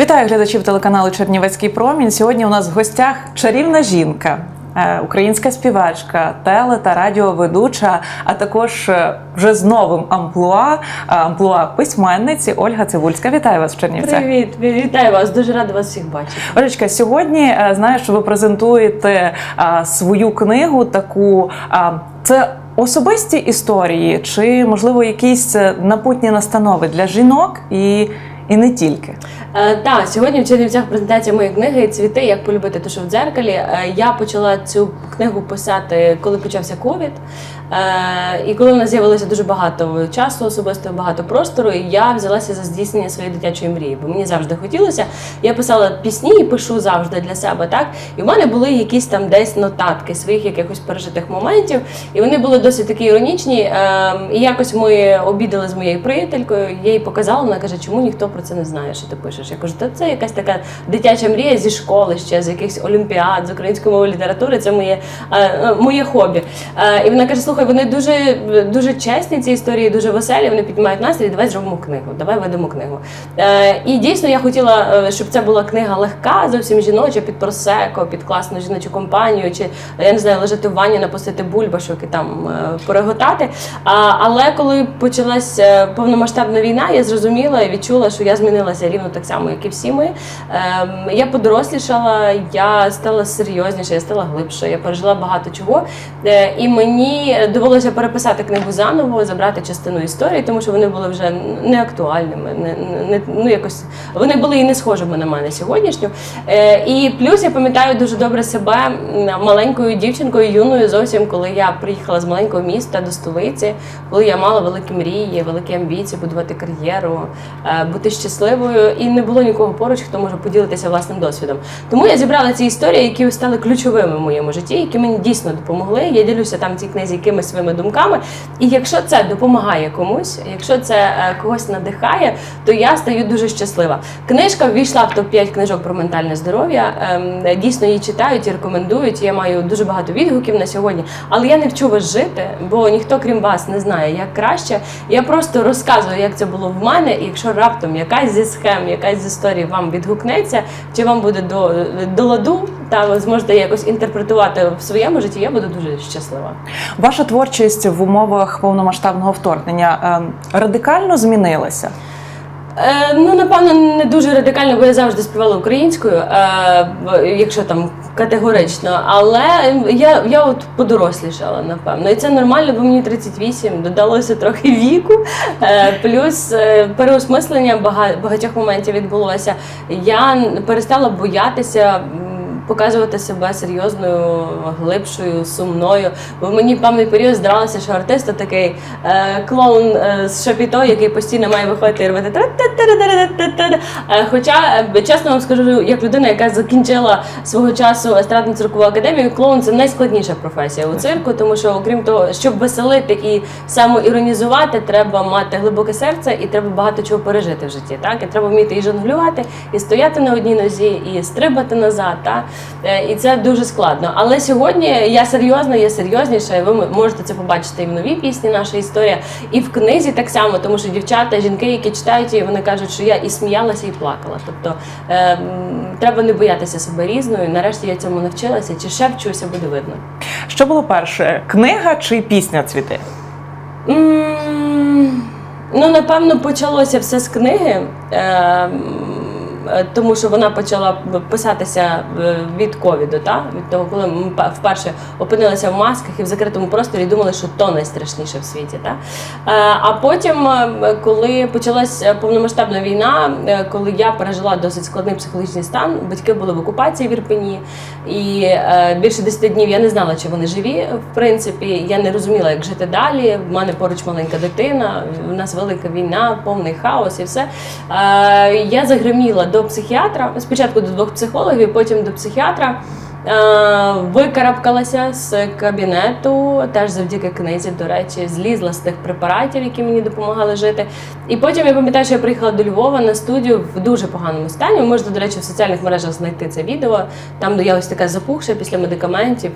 Вітаю глядачів телеканалу Чернівецький промінь. Сьогодні у нас в гостях чарівна жінка, е, українська співачка, теле та радіоведуча, а також е, вже з новим амплуа, е, амплуа письменниці Ольга Цивульська. Вітаю вас в Чернівцях. Привіт, вітаю вас. Дуже рада вас всіх бачити. Олечка, сьогодні е, знаєш, ви презентуєте свою книгу. Таку це особисті історії, чи можливо якісь напутні настанови для жінок і, і не тільки. Е, так, сьогодні в Чернівцях презентація моєї книги Цвіти, як полюбити те, що в дзеркалі. Е, я почала цю книгу писати, коли почався ковід. Е, і коли в нас з'явилося дуже багато часу, особисто багато простору, я взялася за здійснення своєї дитячої мрії, бо мені завжди хотілося. Я писала пісні і пишу завжди для себе, так? І в мене були якісь там десь нотатки своїх якихось пережитих моментів, і вони були досить такі іронічні. Е, і якось ми обідали з моєю приятелькою, я їй показала, вона каже, чому ніхто про це не знає, що ти пишеш. Я кажу, та це якась така дитяча мрія зі школи ще, з якихось олімпіад, з української мови літератури. Це моє, е, е, моє хобі. Е, і вона каже: слухай, вони дуже, дуже чесні, ці історії, дуже веселі. Вони піднімають настрій. Давай зробимо книгу, давай ведемо книгу. І дійсно я хотіла, щоб це була книга легка, зовсім жіноча, під просеко, під класну жіночу компанію, чи я не знаю, лежати в ванні, напустити бульбашок і там переготати. Але коли почалась повномасштабна війна, я зрозуміла і відчула, що я змінилася рівно так само, як і всі ми. Ем, я подорослішала, я стала серйозніше, я стала глибше, я пережила багато чого. Е, і мені довелося переписати книгу заново, забрати частину історії, тому що вони були вже не актуальними. Не, не, ну, якось, вони були і не схожими на мене сьогоднішню. Е, і плюс я пам'ятаю дуже добре себе маленькою дівчинкою, юною зовсім, коли я приїхала з маленького міста до столиці, коли я мала великі мрії, великі амбіції, будувати кар'єру, е, щасливою, і не було нікого поруч, хто може поділитися власним досвідом. Тому я зібрала ці історії, які стали ключовими в моєму житті, які мені дійсно допомогли. Я ділюся там в цій книзі якимись своїми думками. І якщо це допомагає комусь, якщо це е, когось надихає, то я стаю дуже щаслива. Книжка ввійшла в топ 5 книжок про ментальне здоров'я. Ем, Дійсно її читають і рекомендують. Я маю дуже багато відгуків на сьогодні, але я не вчу вас жити, бо ніхто крім вас не знає, як краще. Я просто розказую, як це було в мене. І якщо раптом якась зі схем, якась з історій вам відгукнеться, чи вам буде до, до ладу, та ви зможете якось інтерпретувати в своєму житті, я буду дуже щаслива. Ваша творчість в умовах повномасштабного вторгнення е, радикально змінилася. Е, ну, напевно, не дуже радикально, бо я завжди співала українською, е, якщо там категорично. Але я, я от подорослішала, напевно. І це нормально, бо мені 38, додалося трохи віку. Е, плюс переосмислення багатьох моментів відбулося. Я перестала боятися. Показувати себе серйозною, глибшою, сумною. Бо мені певний період здавалося, що артист такий е, клоун е, з шапіто, який постійно має виходити і робити. Е, Хоча, е, чесно вам скажу, як людина, яка закінчила свого часу естрадно циркову академію, клоун це найскладніша професія у цирку, тому що, окрім того, щоб веселити і самоіронізувати, треба мати глибоке серце і треба багато чого пережити в житті. Так? І треба вміти і жонглювати, і стояти на одній нозі, і стрибати назад. Так? Е, І це дуже складно. Але сьогодні я серйозна, я серйозніша, і ви можете це побачити і в новій пісні, наша історія, і в книзі так само, тому що дівчата, жінки, які читають її, вони кажуть, що я і сміялася, і плакала. Тобто е, треба не боятися себе різною. Нарешті я цьому навчилася, чи ще вчуся, буде видно. Що було перше: книга чи пісня цвіти? М, Ну, напевно, почалося все з книги. Е, тому що вона почала писатися е, від ковіду, та? від того, коли ми вперше опинилися в масках і в закритому просторі, думали, що то найстрашніше в світі. Та? Е, А потім, е, коли почалася повномасштабна війна, е, коли я пережила досить складний психологічний стан, батьки були в окупації в Ірпені, і е, більше 10 днів я не знала, чи вони живі. В принципі, я не розуміла, як жити далі. В мене поруч маленька дитина, у нас велика війна, повний хаос і все. Е, Я загриміла до психіатра. Спочатку до двох психологів, потім до психіатра. Е, Викарабкалася з кабінету, теж завдяки книзі, до речі, злізла з тих препаратів, які мені допомагали жити. І потім я пам'ятаю, що я приїхала до Львова на студію в дуже поганому стані. Можете, до речі, в соціальних мережах знайти це відео. Там, де я ось така запухша після медикаментів.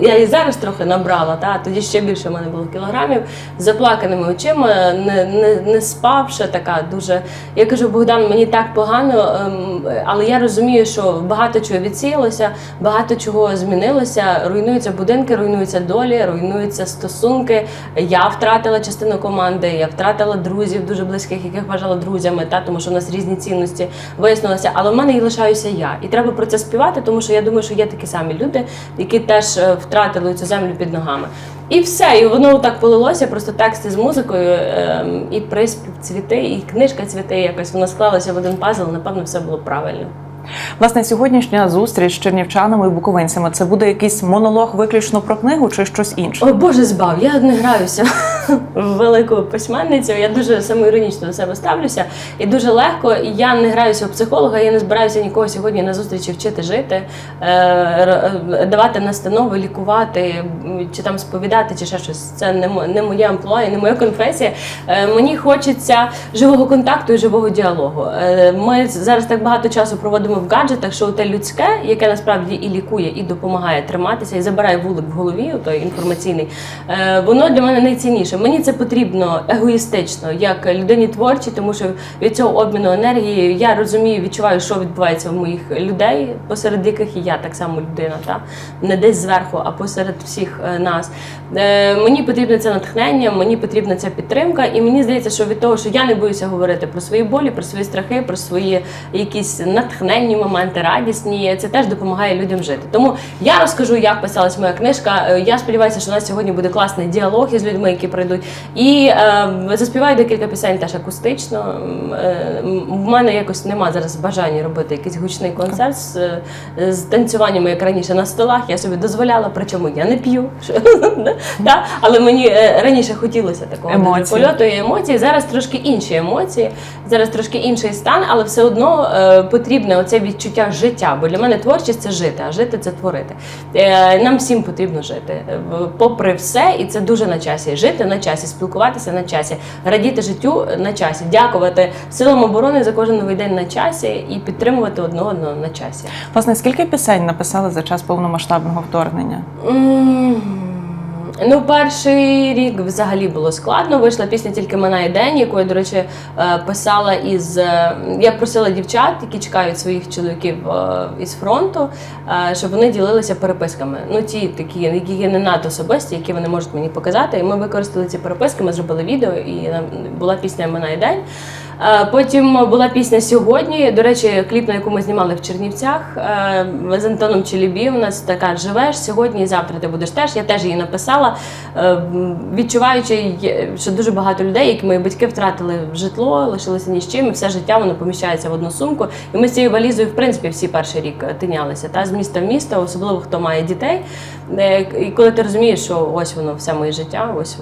Я і зараз трохи набрала, та тоді ще більше в мене було кілограмів, заплаканими очима, не, не, не спавши, така дуже. Я кажу, Богдан, мені так погано, ем, але я розумію, що багато чого відсіялося, багато чого змінилося. Руйнуються будинки, руйнуються долі, руйнуються стосунки. Я втратила частину команди, я втратила друзів дуже близьких, яких вважала друзями, та тому що в нас різні цінності вияснилося. Але в мене і лишаюся я. І треба про це співати, тому що я думаю, що є такі самі люди, які теж е, втратили цю землю під ногами. І все, і воно так полилося, просто тексти з музикою, ем, і приспів цвіти, і книжка цвіти. Якось воно склалося в один пазл. Напевно, все було правильно. Власне, сьогоднішня зустріч з чернівчанами і буковинцями це буде якийсь монолог виключно про книгу чи щось інше? Ой, Боже, збав, я не граюся в велику письменницю. Я дуже самоіронічно до себе ставлюся і дуже легко. Я не граюся в психолога, я не збираюся нікого сьогодні на зустрічі вчити жити, е, е, давати настанови, лікувати чи там сповідати, чи ще щось. Це не мо- моє амплуа і не моя конфесія. Е, Мені хочеться живого контакту і живого діалогу. Ми зараз так багато часу проводимо в гаджетах, що те людське, яке насправді і лікує, і допомагає триматися, і забирає вулик в голові, той інформаційний, е, воно для мене найцінніше. Мені це потрібно егоїстично, як людині творчій, тому що від цього обміну енергії я розумію, відчуваю, що відбувається в моїх людей, посеред яких і я так само людина, та не десь зверху, а посеред всіх е, нас. Е, Мені потрібне це натхнення, мені потрібна ця підтримка, і мені здається, що від того, що я не боюся говорити про свої болі, про свої страхи, про свої якісь натхненні моменти, радісні, це теж допомагає людям жити. Тому я розкажу, як писалась моя книжка. Е, Я сподіваюся, що у нас сьогодні буде класний діалог із людьми, які прийдуть. І е, заспіваю декілька пісень теж акустично. Е, В мене якось нема зараз бажання робити якийсь гучний концерт з, е, з танцюваннями, як раніше на столах. Я собі дозволяла, причому я не п'ю. Але мені е, раніше хотілося такого польоту і емоції. Зараз трошки інші емоції, зараз трошки інший стан, але все одно потрібне оце відчуття життя. Бо для мене творчість це жити, а жити це творити. Е, нам всім потрібно жити, е, попри все, і це дуже на часі. Жити на часі, спілкуватися на часі, радіти життю на часі, дякувати силам оборони за кожен новий день на часі і підтримувати одне одного на часі. Власне, скільки пісень написали за час повномасштабного вторгнення? Ну, перший рік взагалі було складно. Вийшла пісня тільки «Минає і день, яку до речі, е, писала із. е, Я просила дівчат, які чекають своїх чоловіків е, із фронту, щоб вони ділилися переписками. Ну, ті такі, які є не надто особисті, які вони можуть мені показати. І ми використали ці переписки, ми зробили відео, і була пісня «Минає день. Е, Потім була пісня сьогодні. До речі, кліп, на яку ми знімали в Чернівцях е, з Антоном Челібі. У нас така живеш сьогодні і завтра ти будеш теж. Я теж її написала, е, відчуваючи, що дуже багато людей, які мої батьки втратили житло, лишилися ні з чим, і все життя воно поміщається в одну сумку. І ми з цією валізою, в принципі, всі перший рік тинялися та з міста в місто, особливо хто має дітей. І коли ти розумієш, що ось воно все моє життя, ось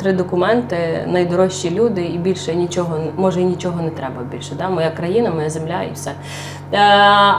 три документи, найдорожчі люди, і більше нічого може і нічого не треба більше. Да? Моя країна, моя земля і все. Е,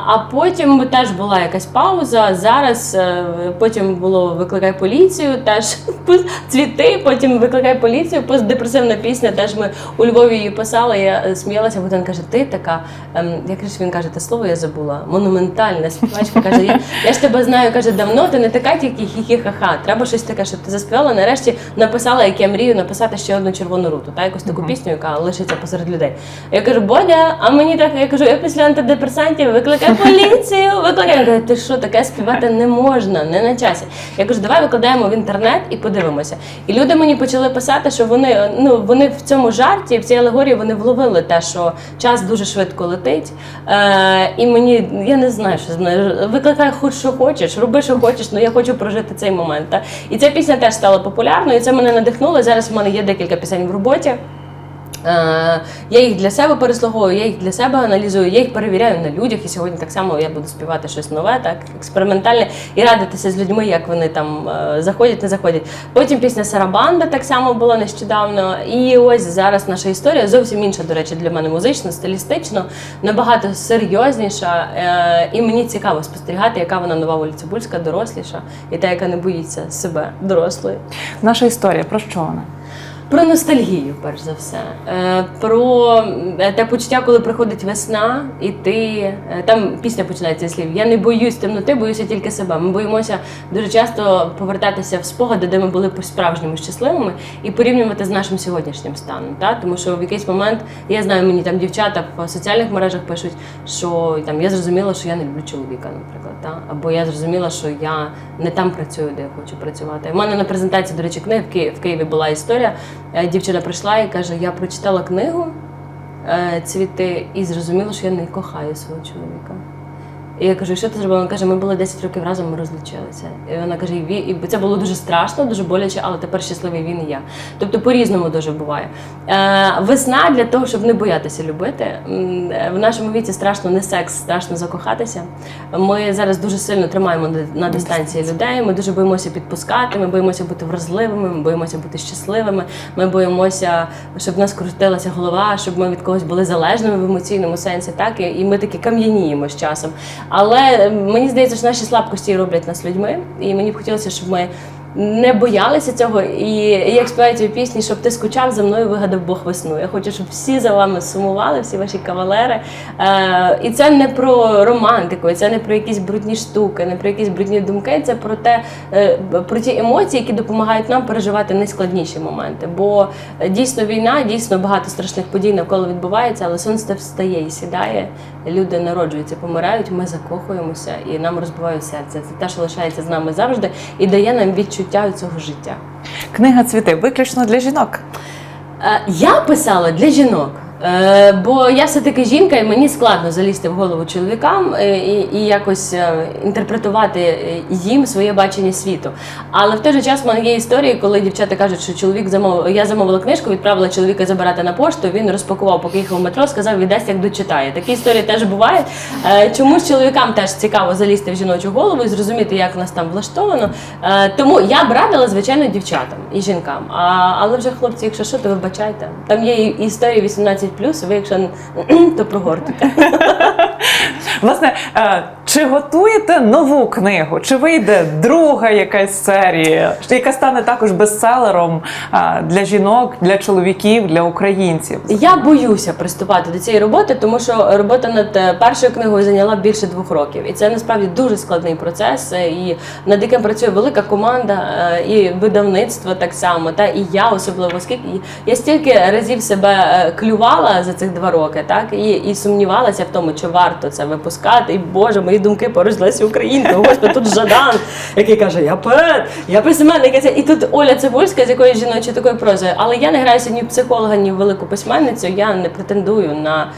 А потім теж була якась пауза. Зараз е, потім було викликай поліцію, теж цвіти, потім викликай поліцію, постдепресивна пісня. Теж ми у Львові її писали. Я е, сміялася, Богдан каже, ти така, ем, як він каже, те слово я забула. Монументальна співачка. Каже, я, я ж тебе знаю, каже, давно ти не така тільки хі-хі-ха-ха. Треба щось таке, щоб ти заспівала. Нарешті написала, як я мрію написати ще одну червону руту, та якусь таку пісню, яка лишиться посеред людей. Я кажу, Бодя, а мені так, я кажу, я після антидепресантів викликай поліцію, викликай. Він каже, ти що, таке співати не можна, не на часі. Я кажу, давай викладаємо в інтернет і подивимося. І люди мені почали писати, що вони ну вони в цьому жарті, в цій алегорії вони вловили те, що час дуже швидко летить. Е, і мені я не знаю, що з мною викликай хоч що хочеш, роби, що хочеш, ну я хочу прожити цей момент. Та? І ця пісня теж стала популярною. і Це мене надихнуло. Зараз в мене є декілька пісень в роботі. Е, Я їх для себе переслуговую, я їх для себе аналізую, я їх перевіряю на людях. І сьогодні так само я буду співати щось нове, так експериментальне, і радитися з людьми, як вони там е, заходять, не заходять. Потім пісня Сарабанда так само була нещодавно. І ось зараз наша історія зовсім інша, до речі, для мене музично, стилістично, набагато серйозніша. Е, І мені цікаво спостерігати, яка вона нова вулиця Бульська, доросліша, і та, яка не боїться себе дорослої. Наша історія про що вона? Про ностальгію, перш за все, Е, про е, те почуття, коли приходить весна, і ти е, там пісня починається слів. Я не боюсь темноти, боюся тільки себе. Ми боїмося дуже часто повертатися в спогади, де ми були по-справжньому щасливими, і порівнювати з нашим сьогоднішнім станом. Та? Тому що в якийсь момент я знаю, мені там дівчата в соціальних мережах пишуть, що там я зрозуміла, що я не люблю чоловіка, наприклад, та? або я зрозуміла, що я не там працюю, де я хочу працювати. У мене на презентації, до речі, книги в Ки- в Києві була історія. Е, Дівчина прийшла і каже: Я прочитала книгу е, цвіти і зрозуміла, що я не кохаю свого чоловіка. І я кажу, що ти зробила? Вона каже, ми були 10 років разом, ми розлучилися. І вона каже, і і це було дуже страшно, дуже боляче, але тепер щасливий він і я. Тобто по-різному дуже буває. Е, весна для того, щоб не боятися любити. Е, В нашому віці страшно не секс, страшно закохатися. Ми зараз дуже сильно тримаємо на- дистанції людей. Ми дуже боїмося підпускати, ми боїмося бути вразливими, ми боїмося бути щасливими. Ми боїмося, щоб в нас крутилася голова, щоб ми від когось були залежними в емоційному сенсі. Так і і ми таки кам'яніємо з часом. Але мені здається, що наші слабкості роблять нас людьми, і мені б хотілося, щоб ми. Не боялися цього, і як співають у пісні, щоб ти скучав за мною, вигадав Бог весну. Я хочу, щоб всі за вами сумували, всі ваші кавалери. Е, і це не про романтику, це не про якісь брудні штуки, не про якісь брудні думки. Це про те, е, про ті емоції, які допомагають нам переживати найскладніші моменти. Бо е, дійсно війна, дійсно багато страшних подій навколо відбувається, але сонце встає і сідає. Люди народжуються, помирають, ми закохуємося і нам розбиває серце. Це те, що лишається з нами завжди, і дає нам відчуття цього життя. Книга цвіти виключно для жінок. Е, Я писала для жінок. Е, Бо я все-таки жінка, і мені складно залізти в голову чоловікам е, і, і якось е, інтерпретувати їм своє бачення світу. Але в той же час в мене є історії, коли дівчата кажуть, що чоловік замовив. Я замовила книжку, відправила чоловіка забирати на пошту. Він розпакував, поки їхав в метро, сказав, віддасть, як дочитає. Такі історії теж бувають. Е, Чомусь чоловікам теж цікаво залізти в жіночу голову і зрозуміти, як в нас там влаштовано. Тому я б радила, звичайно, дівчатам і жінкам. Але вже хлопці, якщо що, то вибачайте. Там є історії 18 ви якщо то прогортите. Власне, е, чи готуєте нову книгу? Чи вийде друга якась серія, яка стане також бестселером е, для жінок, для чоловіків, для українців? Я боюся приступати до цієї роботи, тому що робота над е, першою книгою зайняла більше двох років, і це насправді дуже складний процес. І над яким працює велика команда, і видавництво так само. Та і я особливо оскільки я стільки разів себе клювала за цих два роки, так і, і сумнівалася в тому, чи варто це випускати. І Боже, мої думки порожлися українкою. Господи, тут Жадан, який каже: Я поет, я письменник. І тут Оля Цибульська з якоюсь жіночі такою прозою. Але я не граюся ні в психолога, ні в велику письменницю. Я не претендую на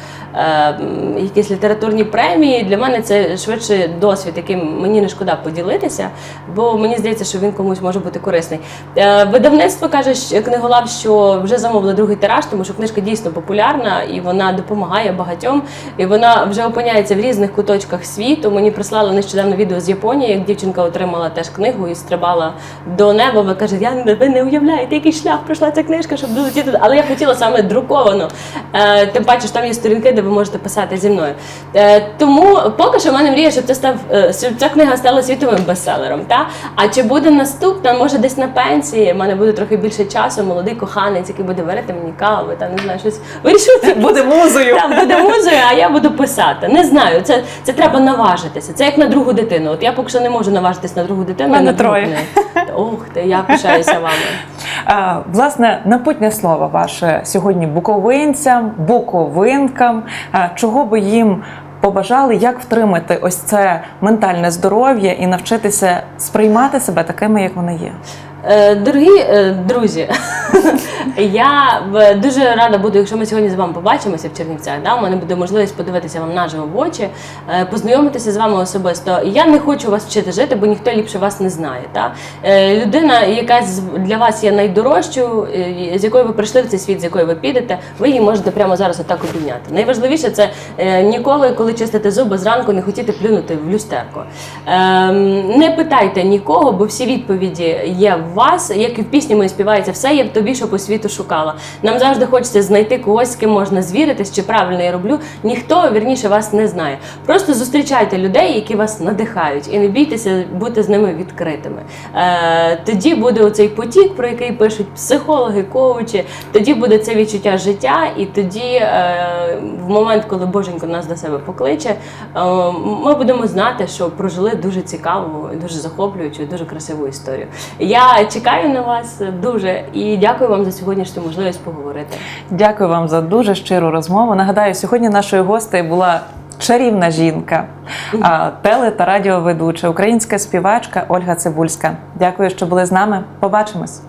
якісь літературні премії. Для мене це швидше досвід, яким мені не шкода поділитися, бо мені здається, що він комусь може бути корисний. Е, видавництво каже, книголав, що вже замовили другий тираж, тому що книжка дійсно популярна і вона допомагає багатьом. І вона вже опиняється в різних куточках світу. Мені прислали нещодавно відео з Японії, як дівчинка отримала теж книгу і стрибала до неба. Ви каже, я ви не уявляєте, який шлях пройшла ця книжка, щоб долетіти. Але я хотіла саме друковано. Е, тим паче, що там є сторінки, де ви можете писати зі мною. Е, тому поки що в мене мрія, щоб це став е, щоб ця книга стала світовим бестселером. Та? А чи буде наступна, може десь на пенсії, в мене буде трохи більше часу, молодий коханець, який буде варити мені каву, та не знаю, щось вирішувати. Буде музою. Там буде музою, а я буду писати. Не знаю, це, це треба наважитися. Це як на другу дитину. От я поки що не можу наважитись на другу дитину. Мене на троє. Ух ти, я пишаюся вами. Е, Власне, напутнє слово ваше сьогодні буковинцям, буковинкам. Е, Чого би їм побажали, як втримати ось це ментальне здоров'я і навчитися сприймати себе такими, як вони є? Е, Дорогі е, друзі, я е, дуже рада буду, якщо ми сьогодні з вами побачимося в Чернівцях. Да? У мене буде можливість подивитися вам наживо в очі, познайомитися з вами особисто. Я не хочу вас вчити жити, бо ніхто ліпше вас не знає. Е, Людина, яка для вас є найдорожчою, з якою ви прийшли в цей світ, з якою ви підете, ви її можете прямо зараз отак обійняти. Найважливіше це ніколи, коли чистите зуби зранку, не хотіти плюнути в люстерко. Ем, не питайте нікого, бо всі відповіді є в вас. Як і в пісні моїй співається, все є в тобі, що по світу шукала. Нам завжди хочеться знайти когось, з ким можна звіритись, чи правильно я роблю. Ніхто вірніше вас не знає. Просто зустрічайте людей, які вас надихають, і не бійтеся бути з ними відкритими. Е, тоді буде оцей потік, про який пишуть психологи, коучі. Тоді буде це відчуття життя, і тоді, е, момент, коли Боженько нас до себе покличе, е, ми будемо знати, що прожили дуже цікаву, дуже захоплюючу, дуже красиву історію. Я чекаю на вас дуже і дякую вам за сьогоднішню можливість поговорити. Дякую вам за дуже щиру розмову. Нагадаю, сьогодні нашою гостею була чарівна жінка, теле та радіоведуча, українська співачка Ольга Цибульська. Дякую, що були з нами. Побачимось.